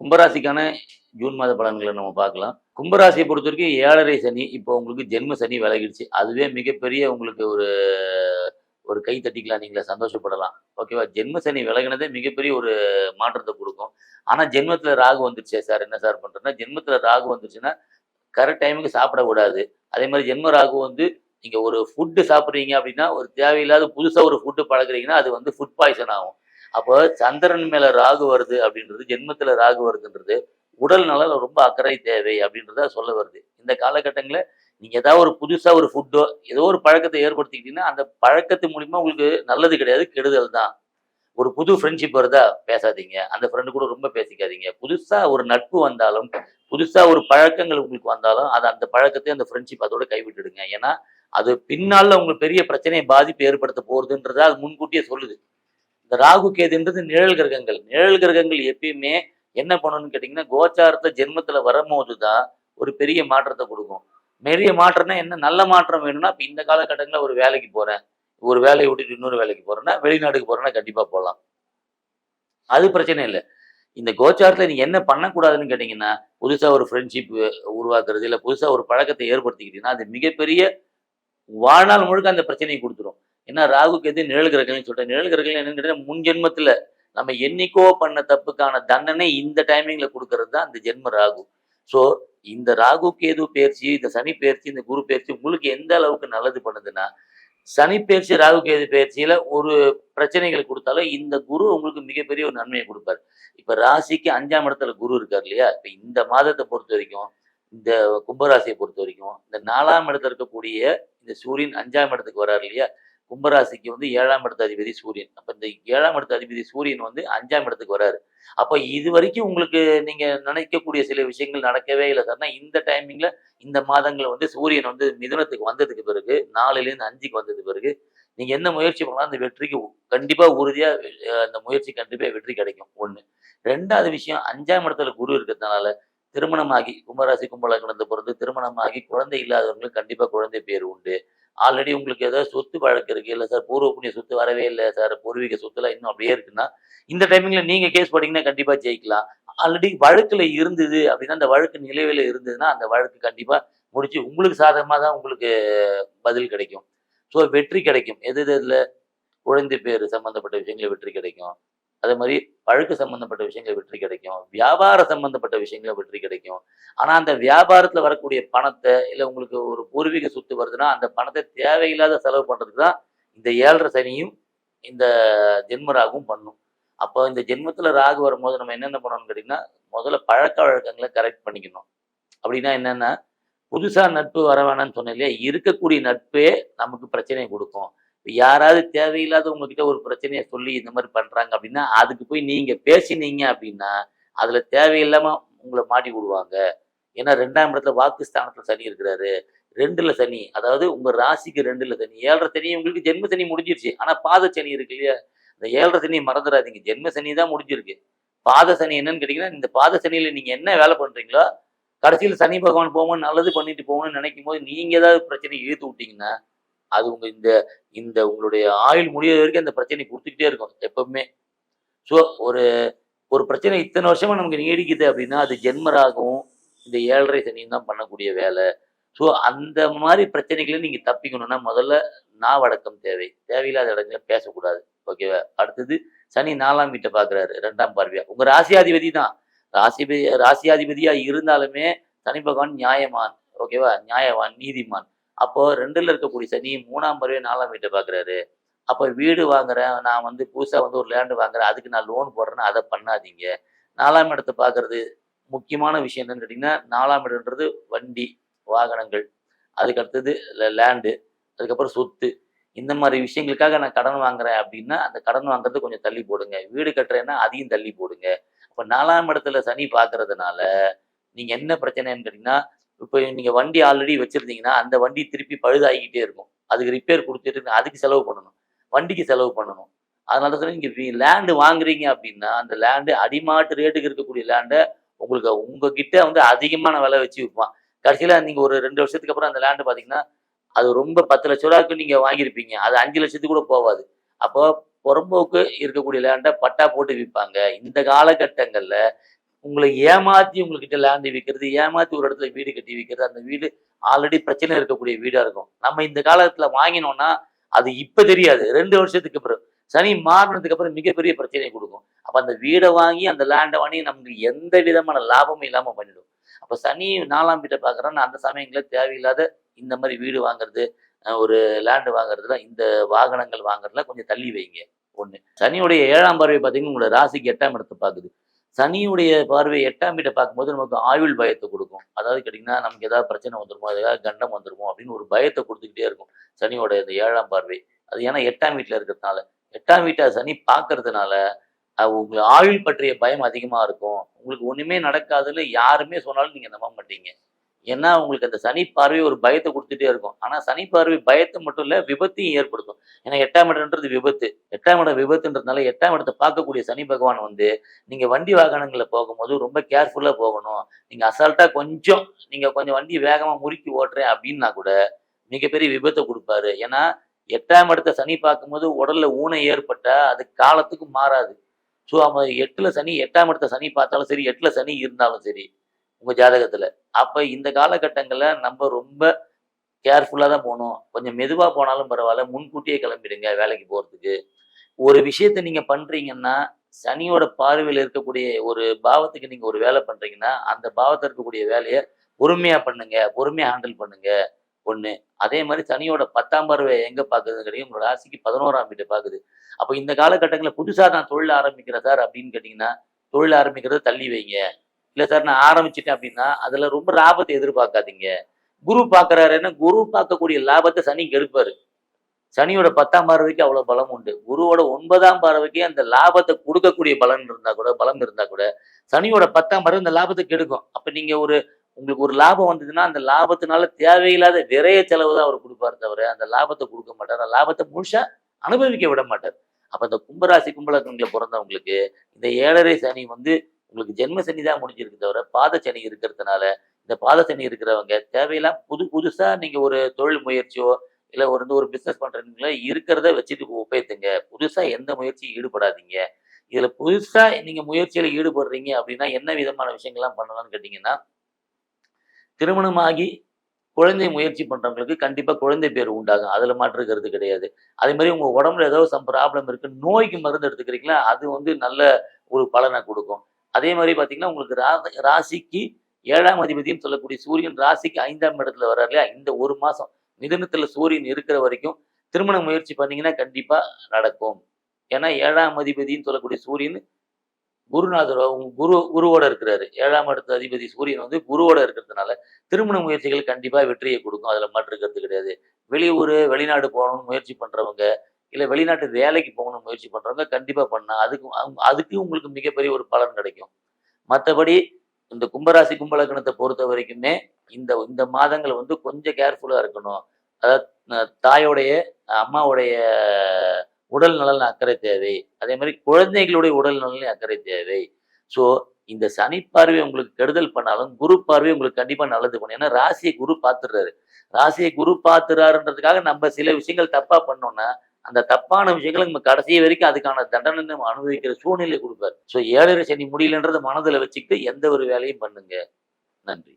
கும்பராசிக்கான June மாத பலன்களை நம்ம பார்க்கலாம். கும்பராசியை பொறுத்த வரைக்கும் ஏழரை சனி இப்போ உங்களுக்கு ஜென்ம சனி விலகிடுச்சு. அதுவே மிகப்பெரிய உங்களுக்கு ஒரு ஒரு கை தட்டிக்கலாம். நீங்களே சந்தோஷப்படலாம். ஓகேவா? ஜென்ம சனி விலகினதே மிகப்பெரிய ஒரு மாற்றத்தை கொடுக்கும். ஆனால் ஜென்மத்தில் ராகு வந்துருச்சே சார். என்ன சார் பண்ணுறேன்னா ஜென்மத்தில் ராகு வந்துருச்சுன்னா கரெக்ட் டைமுக்கு சாப்பிடக்கூடாது. அதே மாதிரி ஜென்ம ராகு வந்து நீங்கள் ஒரு ஃபுட்டு சாப்பிட்றீங்க அப்படின்னா ஒரு தேவையில்லாத புதுசாக ஒரு ஃபுட்டு பழகுறீங்கன்னா அது வந்து ஃபுட் பாய்சன் ஆகும். அப்போ சந்திரன் மேல ராகு வருது அப்படின்றது ஜென்மத்துல ராகு வருதுன்றது உடல் நலம் ரொம்ப அக்கறை தேவை அப்படின்றத சொல்ல வருது. இந்த காலகட்டங்களில் நீங்க ஏதாவது ஒரு புதுசா ஒரு ஃபுட்டோ ஏதோ ஒரு பழக்கத்தை ஏற்படுத்திக்கிட்டீங்கன்னா அந்த பழக்கத்து மூலியமா உங்களுக்கு நல்லது கிடையாது கெடுதல் தான். ஒரு புது ஃப்ரெண்ட்ஷிப் வருதா பேசாதீங்க. அந்த ஃப்ரெண்டு கூட ரொம்ப பேசிக்காதீங்க. புதுசா ஒரு நட்பு வந்தாலும் புதுசா ஒரு பழக்கங்கள் உங்களுக்கு வந்தாலும் அது அந்த பழக்கத்தை அந்த ஃப்ரெண்ட்ஷிப் அதோட கைவிட்டுடுங்க. ஏன்னா அது பின்னால உங்களுக்கு பெரிய பிரச்சனையை பாதிப்பு ஏற்படுத்த போறதுன்றத அது முன்கூட்டியே சொல்லுது. இந்த ராகு கேதுன்றது நிழல் கிரகங்கள். நிழல் கிரகங்கள் எப்பயுமே என்ன பண்ணணும்னு கேட்டிங்கன்னா கோச்சாரத்தை ஜென்மத்துல வரும்போது தான் ஒரு பெரிய மாற்றத்தை கொடுக்கும். பெரிய மாற்றம்னா என்ன? நல்ல மாற்றம் வேணும்னா இப்போ இந்த காலகட்டங்களில் ஒரு வேலைக்கு போறேன். ஒரு வேலையை விட்டுட்டு இன்னொரு வேலைக்கு போறேன்னா வெளிநாட்டுக்கு போறேன்னா கண்டிப்பா போகலாம் அது பிரச்சனை இல்லை. இந்த கோச்சாரத்தில் நீங்க என்ன பண்ணக்கூடாதுன்னு கேட்டிங்கன்னா புதுசா ஒரு ஃப்ரெண்ட்ஷிப் உருவாக்குறது இல்லை புதுசா ஒரு பழக்கத்தை ஏற்படுத்திக்கிட்டீங்கன்னா அது மிகப்பெரிய வாழ்நாள் முழுக்க அந்த பிரச்சனையை கொடுத்துரும். ஏன்னா ராகு கேது நிழல் கிரகங்கள்னு சொல்றேன் நிழல் கிரகங்கள் என்னன்னு கேட்டால் முன் ஜென்மத்துல நம்ம என்னைக்கோ பண்ண தப்புக்கான தண்டனை இந்த டைமிங்ல கொடுக்கறது தான் இந்த ஜென்ம ராகு. ஸோ இந்த ராகு கேது பயிற்சி இந்த சனி பயிற்சி இந்த குரு பயிற்சி உங்களுக்கு எந்த அளவுக்கு நல்லது பண்ணுதுன்னா சனி பயிற்சி ராகு கேது பயிற்சியில ஒரு பிரச்சனைகள் கொடுத்தாலும் இந்த குரு உங்களுக்கு மிகப்பெரிய ஒரு நன்மையை கொடுப்பாரு. இப்ப ராசிக்கு அஞ்சாம் இடத்துல குரு இருக்கார் இல்லையா? இப்ப இந்த மாதத்தை பொறுத்த வரைக்கும் இந்த கும்பராசியை பொறுத்த வரைக்கும் இந்த நாலாம் இடத்துல இருக்கக்கூடிய இந்த சூரியன் அஞ்சாம் இடத்துக்கு வராரு இல்லையா? கும்பராசிக்கு வந்து ஏழாம் இடத்து அதிபதி சூரியன். அப்போ இந்த ஏழாம் இடத்து அதிபதி சூரியன் வந்து அஞ்சாம் இடத்துக்கு வராரு. அப்போ இது வரைக்கும் உங்களுக்கு நீங்கள் நினைக்கக்கூடிய சில விஷயங்கள் நடக்கவே இல்லை சார்னா இந்த டைமிங்கில் இந்த மாதங்கள் வந்து சூரியன் வந்து மிதுனத்துக்கு வந்ததுக்கு பிறகு நாலுலேருந்து அஞ்சுக்கு வந்ததுக்கு பிறகு நீங்கள் என்ன முயற்சி பண்ணலாம்? அந்த வெற்றிக்கு கண்டிப்பாக உறுதியாக அந்த முயற்சி கண்டிப்பாக வெற்றி கிடைக்கும். ஒன்று ரெண்டாவது விஷயம் அஞ்சாம் இடத்துல குரு இருக்கிறதுனால திருமணமாகி கும்பராசி கும்பலக்கணத்தை பிறந்து திருமணமாகி குழந்தை இல்லாதவங்களுக்கு கண்டிப்பாக குழந்தை பேர் உண்டு. ஆல்ரெடி உங்களுக்கு ஏதாவது சொத்து வழக்கு இருக்கு. இல்லை சார் பூர்வ புண்ணிய சொத்து வரவே இல்லை சார். பூர்வீக சொத்துலாம் இன்னும் அப்படியே இருக்குன்னா இந்த டைமிங்ல நீங்க கேஸ் போட்டீங்கன்னா கண்டிப்பா ஜெயிக்கலாம். ஆல்ரெடி வழக்குல இருந்தது அப்படின்னா அந்த வழக்கு நிலைவில் இருந்ததுன்னா அந்த வழக்கு கண்டிப்பா முடிச்சு உங்களுக்கு சாதகமாக தான் உங்களுக்கு பதில் கிடைக்கும். ஸோ வெற்றி கிடைக்கும். எது எதுல? குழந்தை பேர் சம்மந்தப்பட்ட விஷயங்களில் வெற்றி கிடைக்கும். அதே மாதிரி வழக்கு சம்பந்தப்பட்ட விஷயங்கள் வெற்றி கிடைக்கும். வியாபார சம்பந்தப்பட்ட விஷயங்களை வெற்றி கிடைக்கும். ஆனா அந்த வியாபாரத்துல வரக்கூடிய பணத்தை இல்ல உங்களுக்கு ஒரு பூர்வீக சொத்து வருதுன்னா அந்த பணத்தை தேவையில்லாத செலவு பண்றதுக்கு தான் இந்த ஏழரை சனியும் இந்த ஜென்மராகவும் பண்ணும். அப்போ இந்த ஜென்மத்துல ராகு வரும்போது நம்ம என்னென்ன பண்ணணும்னு கேட்டிங்கன்னா முதல்ல பழக்க வழக்கங்களை கரெக்ட் பண்ணிக்கணும். அப்படின்னா என்னன்னா புதுசா நட்பு வர வேணாம்னு சொன்னேன் இல்லையா? இருக்கக்கூடிய நட்பே நமக்கு பிரச்சனையை கொடுக்கும். யாராவது தேவையில்லாத உங்ககிட்ட ஒரு பிரச்சனையை சொல்லி இந்த மாதிரி பண்றாங்க அப்படின்னா அதுக்கு போய் நீங்க பேசினீங்க அப்படின்னா அதுல தேவையில்லாம உங்களை மாட்டி விடுவாங்க. ஏன்னா ரெண்டாம் இடத்துல வாக்கு ஸ்தானத்துல சனி இருக்கிறாரு. ரெண்டுல சனி அதாவது உங்க ராசிக்கு ரெண்டுல சனி ஏழரை சனி உங்களுக்கு ஜென்ம சனி முடிஞ்சிருச்சு. ஆனா பாத சனி இருக்கு இல்லையா? இந்த ஏழரை சனி மறந்துடாதீங்க. ஜென்ம சனி தான் முடிஞ்சிருக்கு. பாத சனி என்னன்னு கேட்டீங்கன்னா இந்த பாத சனியில நீங்க என்ன வேலை பண்றீங்களோ கடைசியில் சனி பகவான் போகணும் நல்லது பண்ணிட்டு போகணும்னு நினைக்கும் போது நீங்க ஏதாவது பிரச்சனை இழுத்து விட்டீங்கன்னா அது உங்க இந்த இந்த உங்களுடைய ஆயுள் முடிய வரைக்கும் அந்த பிரச்சனை கொடுத்துக்கிட்டே இருக்கும் எப்பவுமே. ஸோ ஒரு ஒரு பிரச்சனை இத்தனை வருஷமா நமக்கு நீடிக்குது அப்படின்னா அது ஜென்மராகவும் இந்த ஏழரை சனியும் தான் பண்ணக்கூடிய வேலை. ஸோ அந்த மாதிரி பிரச்சனைகளை நீங்க தப்பிக்கணும்னா முதல்ல நாவடக்கம் தேவை. தேவையில்லாத இடங்களை பேசக்கூடாது. ஓகேவா அடுத்தது சனி நாலாம் வீட்டை பார்க்குறாரு ரெண்டாம் பார்வையா? உங்க ராசியாதிபதி தான். ராசிபதி ராசியாதிபதியா இருந்தாலுமே சனி பகவான் நியாயமான். ஓகேவா நியாயவான் நீதிமான். அப்போ ரெண்டுல இருக்கக்கூடிய சனி மூணாம் பறவை நாலாம் வீட்டை பார்க்குறாரு அப்போ வீடு வாங்குறேன் நான் வந்து புதுசாக வந்து ஒரு லேண்டு வாங்குறேன் அதுக்கு நான் லோன் போடுறேன்னு அதை பண்ணாதீங்க. நாலாம் இடத்தை பார்க்குறது முக்கியமான விஷயம் என்னன்னு கேட்டிங்கன்னா நாலாம் இடம்ன்றது வண்டி வாகனங்கள் அதுக்கு அடுத்தது லேண்டு அதுக்கப்புறம் சொத்து. இந்த மாதிரி விஷயங்களுக்காக நான் கடன் வாங்குறேன் அப்படின்னா அந்த கடன் வாங்குறது கொஞ்சம் தள்ளி போடுங்க. வீடு கட்டுறேன்னா அதையும் தள்ளி போடுங்க. இப்போ நாலாம் இடத்துல சனி பார்க்கறதுனால நீங்கள் என்ன பிரச்சனைன்னு கேட்டிங்கன்னா இப்போ நீங்கள் வண்டி ஆல்ரெடி வச்சுருந்தீங்கன்னா அந்த வண்டி திருப்பி பழுதாகிக்கிட்டே இருக்கும். அதுக்கு ரிப்பேர் கொடுத்துட்டு அதுக்கு செலவு பண்ணணும். வண்டிக்கு செலவு பண்ணணும். அதனால தான் நீங்கள் லேண்டு வாங்குறீங்க அப்படின்னா அந்த லேண்டு அடிமாட்டு ரேட்டுக்கு இருக்கக்கூடிய லேண்டை உங்களுக்கு உங்ககிட்ட வந்து அதிகமான விலை வச்சு விற்பான். கடைசியில் நீங்கள் ஒரு ரெண்டு வருஷத்துக்கு அப்புறம் அந்த லேண்டு பார்த்தீங்கன்னா அது ரொம்ப பத்து லட்ச ரூபாய்க்கு நீங்கள் வாங்கியிருப்பீங்க. அது அஞ்சு லட்சத்துக்கு கூட போகாது அப்போ புறம்போக்கு இருக்கக்கூடிய லேண்டை பட்டா போட்டு விற்பாங்க. இந்த காலகட்டங்களில் உங்களை ஏமாத்தி உங்ககிட்ட லேண்டு விற்கிறது ஏமாத்தி ஒரு இடத்துல வீடு கட்டி விற்கிறது அந்த வீடு ஆல்ரெடி பிரச்சனை இருக்கக்கூடிய வீடா இருக்கும். நம்ம இந்த காலத்துல வாங்கினோம்னா அது இப்ப தெரியாது. ரெண்டு வருஷத்துக்கு அப்புறம். சனி மாறினதுக்கு அப்புறம் மிகப்பெரிய பிரச்சனையை கொடுக்கும். அப்ப அந்த வீடை வாங்கி அந்த லேண்டை வாங்கி நமக்கு எந்த விதமான லாபமும் இல்லாம பண்ணிடும் அப்ப சனி நாலாம் வீட்டை பார்க்குறோன்னா அந்த சமயங்களில் தேவையில்லாத இந்த மாதிரி வீடு வாங்குறது ஒரு லேண்டு வாங்குறதுல இந்த வாகனங்கள் வாங்குறதுல கொஞ்சம் தள்ளி வைங்க. ஒண்ணு. சனியுடைய ஏழாம் பார்வை பார்த்தீங்கன்னா உங்களோட ராசிக்கு எட்டாம் இடத்தை பார்க்குது. சனியுடைய பார்வை எட்டாம் வீட்டை பார்க்கும்போது நமக்கு ஆயுள் பயத்தை கொடுக்கும். அதாவது கேட்டிங்கன்னா நமக்கு ஏதாவது பிரச்சனை வந்துருமோ ஏதாவது கண்டம் வந்துருமோ அப்படின்னு ஒரு பயத்தை கொடுத்துக்கிட்டே இருக்கும் சனியோட இந்த ஏழாம் பார்வை. அது ஏன்னா எட்டாம் வீட்டில் இருக்கிறதுனால. எட்டாம் வீட்டை சனி பார்க்கறதுனால உங்களுக்கு ஆயுள் பற்றிய பயம் அதிகமாக இருக்கும். உங்களுக்கு ஒன்றுமே நடக்காதுன்னு யாருமே சொன்னாலும் நீங்கள் நம்ப மாட்டீங்க. ஏன்னா உங்களுக்கு அந்த சனி பார்வை ஒரு பயத்தை கொடுத்துட்டே இருக்கும். ஆனால் சனி பார்வை பயத்தை மட்டும் இல்லை விபத்தையும் ஏற்படுத்தும். ஏன்னா எட்டாம் இடம்ன்றது விபத்து. எட்டாம் இடம் விபத்துன்றதுனால எட்டாம் இடத்தை பார்க்கக்கூடிய சனி பகவான் வந்து நீங்கள் வண்டி வாகனங்களில் போகும்போது ரொம்ப கேர்ஃபுல்லாக போகணும். நீங்கள் அசால்ட்டாக கொஞ்சம் நீங்கள் கொஞ்சம் வண்டி வேகமாக முறுக்கி ஓட்டுறேன் அப்படின்னா கூட மிகப்பெரிய விபத்தை கொடுப்பாரு. ஏன்னா எட்டாம் இடத்தை சனி பார்க்கும்போது உடல்ல ஊனை ஏற்பட்டால் அது காலத்துக்கு மாறாது. ஸோ அவன் எட்டில் சனி எட்டாம் இடத்த சனி பார்த்தாலும் சரி எட்டில் சனி இருந்தாலும் சரி உங்க ஜாதகத்துல. அப்ப இந்த காலகட்டங்கள்ல நம்ம ரொம்ப கேர்ஃபுல்லா தான் போகணும். கொஞ்சம் மெதுவா போனாலும் பரவாயில்ல. முன்கூட்டியே கிளம்பிடுங்க வேலைக்கு போறதுக்கு. ஒரு விஷயத்த நீங்க பண்றீங்கன்னா சனியோட பார்வையில் இருக்கக்கூடிய ஒரு பாவத்துக்கு நீங்க ஒரு வேலை பண்றீங்கன்னா அந்த பாவத்தில் இருக்கக்கூடிய வேலையை பொறுமையா பண்ணுங்க. பொறுமையா ஹேண்டில் பண்ணுங்க. ஒண்ணு. அதே மாதிரி சனியோட பத்தாம் பார்வை எங்க பாக்குதுன்னு கிடையாது உங்களோட ராசிக்கு பதினோராம் வீட்டை பாக்குது அப்போ இந்த காலகட்டங்களில் புதுசா நான் தொழில் ஆரம்பிக்கிறேன் சார் அப்படின்னு கேட்டீங்கன்னா தொழில் ஆரம்பிக்கிறத தள்ளி வைங்க. இல்ல சார் நான் ஆரம்பிச்சிட்டேன் அப்படின்னா அதுல ரொம்ப லாபத்தை எதிர்பார்க்காதீங்க. குரு பாக்குறாருன்னா குரு பார்க்கக்கூடிய லாபத்தை சனி கெடுப்பாரு. சனியோட பத்தாம் பார்வைக்கு அவ்வளவு பலம் உண்டு. குருவோட ஒன்பதாம் பார்வைக்கு அந்த லாபத்தை கொடுக்கக்கூடிய பலன் இருந்தா கூட பலம் இருந்தா கூட சனியோட பத்தாம் பார்வை அந்த லாபத்தை கெடுக்கும். அப்ப நீங்க ஒரு உங்களுக்கு ஒரு லாபம் வந்ததுன்னா அந்த லாபத்தினால தேவையில்லாத விரைய செலவு தான் அவர் கொடுப்பாரு தவிர அந்த லாபத்தை கொடுக்க மாட்டார். அந்த லாபத்தை முழுசா அனுபவிக்க விட மாட்டார். அப்ப இந்த கும்பராசி கும்பலக்கங்களை பிறந்தவங்களுக்கு இந்த ஏழரை சனி வந்து உங்களுக்கு ஜென்ம சனி தான் முடிஞ்சிருக்கு தவிர பாத சனி இருக்கிறதுனால இந்த பாத சனி இருக்கிறவங்க தேவையெல்லாம் புது புதுசாக நீங்கள் ஒரு தொழில் முயற்சியோ இல்லை ஒரு ஒரு பிஸ்னஸ் பண்ணுறீங்களோ இருக்கிறத வச்சுட்டு உபயோகித்துங்க புதுசாக எந்த முயற்சியும் ஈடுபடாதீங்க. இதில் புதுசாக நீங்கள் முயற்சியில் ஈடுபடுறீங்க அப்படின்னா என்ன விதமான விஷயங்கள்லாம் பண்ணலாம்னு கேட்டிங்கன்னா திருமணமாகி குழந்தை முயற்சி பண்ணுறவங்களுக்கு கண்டிப்பாக குழந்தை பேர் உண்டாகும். அதில் மாற்று கிடையாது. அதே மாதிரி உங்கள் உடம்புல ஏதோ சம் ப்ராப்ளம் இருக்குது நோய்க்கு மருந்து எடுத்துக்கிறீங்களா அது வந்து நல்ல ஒரு பலனை கொடுக்கும். அதே மாதிரி பாத்தீங்கன்னா உங்களுக்கு ரா- ராசிக்கு ஏழாம் அதிபதினு சொல்லக்கூடிய சூரியன் ராசிக்கு ஐந்தாம் இடத்துல வர்றாரு இல்லையா? இந்த ஒரு மாசம் மிதனத்தில் சூரியன் இருக்கிற வரைக்கும் திருமண முயற்சி பண்ணீங்கன்னா கண்டிப்பா நடக்கும். ஏன்னா ஏழாம் அதிபதினு சொல்லக்கூடிய சூரியன் குருநாதர் உங்க குரு குருவோட இருக்கிறாரு. ஏழாம் இடத்து அதிபதி சூரியன் வந்து குருவோட இருக்கிறதுனால திருமண முயற்சிகள் கண்டிப்பா வெற்றியை கொடுக்கும். அதுல மாற்று கருத்து கிடையாது. வெளியூர் வெளிநாடு போகணும்னு முயற்சி பண்றவங்க இல்லை வெளிநாட்டு வேலைக்கு போகணும்னு முயற்சி பண்ணுறவங்க கண்டிப்பாக பண்ணால் அதுக்கு அவங்க- அதுக்கு உங்களுக்கு மிகப்பெரிய ஒரு பலன் கிடைக்கும். மற்றபடி இந்த கும்பராசி கும்பலக்கணத்தை பொறுத்த வரைக்குமே இந்த இந்த மாதங்கள் வந்து கொஞ்சம் கேர்ஃபுல்லாக இருக்கணும். அதாவது தாயோடைய அம்மாவுடைய உடல் நலன் அக்கறை தேவை. அதே மாதிரி குழந்தைகளுடைய உடல் நலன் அக்கறை தேவை. ஸோ இந்த சனி பார்வை உங்களுக்கு கெடுதல் பண்ணாலும் குரு பார்வை உங்களுக்கு கண்டிப்பாக நல்லது பண்ணும். ஏன்னா ராசியை குரு பார்த்துடுறாரு. ராசியை குரு பார்த்துறாருன்றதுக்காக நம்ம சில விஷயங்கள் தப்பாக பண்ணோம்னா அந்த தப்பான விஷயங்களை நம்ம கடைசி வரைக்கும் அதுக்கான தண்டனை நம்ம அனுபவிக்கிற சூழ்நிலை கொடுப்பாரு. ஸோ ஏழரை சனி முடியலன்றது மனதில் வச்சுக்கிட்டு எந்த ஒரு வேலையும் பண்ணுங்க. நன்றி.